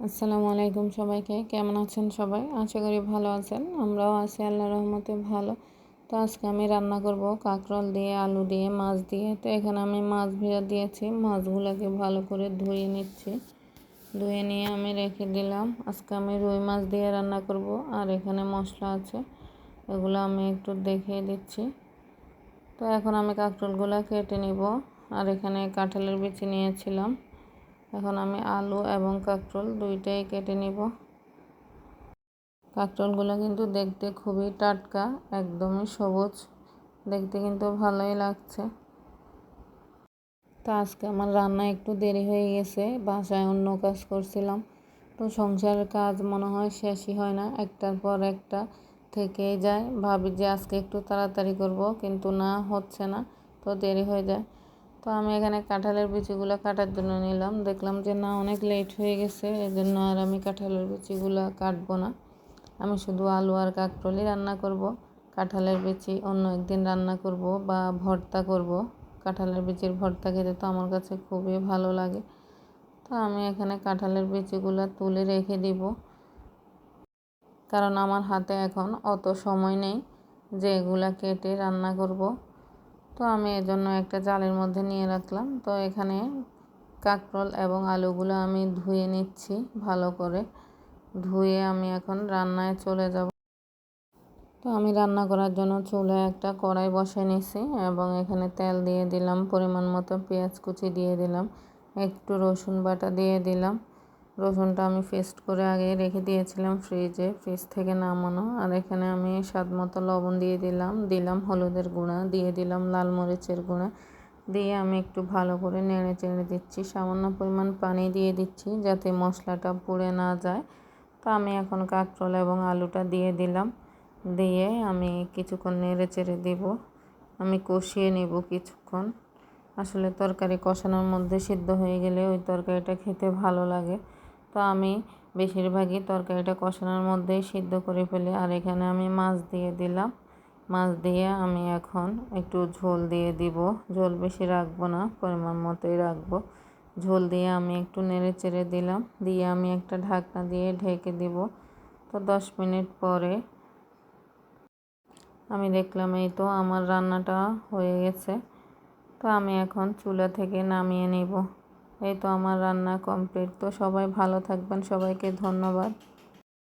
আসসালামু আলাইকুম সবাইকে। কেমন আছেন সবাই? আশা করি ভালো আছেন। আমরাও আছি আল্লাহ রহমতে ভালো। তো আজকে আমি রান্না করব কাঁকরোল দিয়ে, আলু দিয়ে, মাছ দিয়ে। তো এখানে আমি মাছ ভেজা দিয়েছি। মাছগুলোকে ভালো করে ধুয়ে নিচ্ছি। ধুয়ে নিয়ে আমি রেখে দিলাম। আজকে আমি রুই মাছ দিয়ে রান্না করব। আর এখানে মশলা আছে। এগুলো আমি একটু দেখিয়ে দিচ্ছি। তো এখন আমি কাঁকরোলগুলো কেটে নিব। আর এখানে কাঁঠালের বিচি নিয়েছিলাম। এখন আমি আলু এবং কাঁকরোল দুইটাই কেটে নিব। কাঁকরোলগুলো কিন্তু দেখতে খুবই টাটকা, একদমই সবুজ। দেখতে কিন্তু ভালোই লাগছে। তো আজকে আমার রান্না একটু দেরি হয়ে গেছে, বাসায় অন্য কাজ করছিলাম। তো সংসারের কাজ মনে হয় শেষই হয় না, একটার পর একটা থেকেই যায়। ভাবি যে আজকে একটু তাড়াতাড়ি করব, কিন্তু না, হচ্ছে না। তো দেরি হয়ে যায়। তো আমি এখানে কাঁঠালের বিচিগুলো কাটার জন্য নিলাম। দেখলাম যে না, অনেক লেট হয়ে গেছে এই জন্য আর আমি কাঁঠালের বিচিগুলো কাটবো না। আমি শুধু আলু আর কাঁকরোলই রান্না করব, কাঁঠালের বিচি অন্য একদিন রান্না করব বা ভর্তা করব। কাঁঠালের বিচির ভর্তা খেতে তো আমার কাছে খুবই ভালো লাগে। তো আমি এখানে কাঁঠালের বিচিগুলো তুলে রেখে দিব। কারণ আমার হাতে এখন অত সময় নেই যে এগুলা কেটে রান্না করব। তো আমি এজন্য একটা জালের মধ্যে নিয়ে রাখলাম। তো এখানে কাঁকরোল এবং আলুগুলো আমি ধুয়ে নিচ্ছি ভালো করে। ধুয়ে আমি এখন রান্নায় চলে যাব। তো আমি রান্না করার জন্য চুলে একটা কড়াই বসে নিছি এবং এখানে তেল দিয়ে দিলাম, পরিমাণ মতো পেঁয়াজ কুচি দিয়ে দিলাম, একটু রসুন বাটা দিয়ে দিলাম। রসুনটা আমি পেস্ট করে আগে রেখে দিয়েছিলাম ফ্রিজে, ফ্রিজ থেকে নামানো। আর এখানে আমি স্বাদ মতো লবণ দিয়ে দিলাম দিলাম হলুদের গুঁড়া, দিয়ে দিলাম লাল মরিচের গুঁড়া। দিয়ে আমি একটু ভালো করে নেড়ে চেড়ে দিচ্ছি, সামান্য পরিমাণ পানি দিয়ে দিচ্ছি যাতে মশলাটা পুড়ে না যায়। তো আমি এখন কাঁকরোল এবং আলুটা দিয়ে দিলাম। দিয়ে আমি কিছুক্ষণ নেড়ে চেড়ে দিব। আমি কষিয়ে নেব কিছুক্ষণ। আসলে তরকারি কষানোর মধ্যে সিদ্ধ হয়ে গেলে ওই তরকারিটা খেতে ভালো লাগে। তো আমি বেশিরভাগই তরকারিটা কষানোর মধ্যেই সিদ্ধ করে ফেলি। আর এখানে আমি মাছ দিয়ে দিলাম। মাছ দিয়ে আমি এখন একটু ঝোল দিয়ে দিব। ঝোল বেশি রাখব না, পরিমাণ মতোই রাখব। ঝোল দিয়ে আমি একটু নেড়ে চেড়ে দিলাম। দিয়ে আমি একটা ঢাকনা দিয়ে ঢেকে দিব। তো দশ মিনিট পরে আমি দেখলাম এই তো আমার রান্নাটা হয়ে গেছে। তো আমি এখন চুলা থেকে নামিয়ে নিব। এই তো আমার রান্না কমপ্লিট তো সবাই ভালো থাকবেন সবাইকে ধন্যবাদ।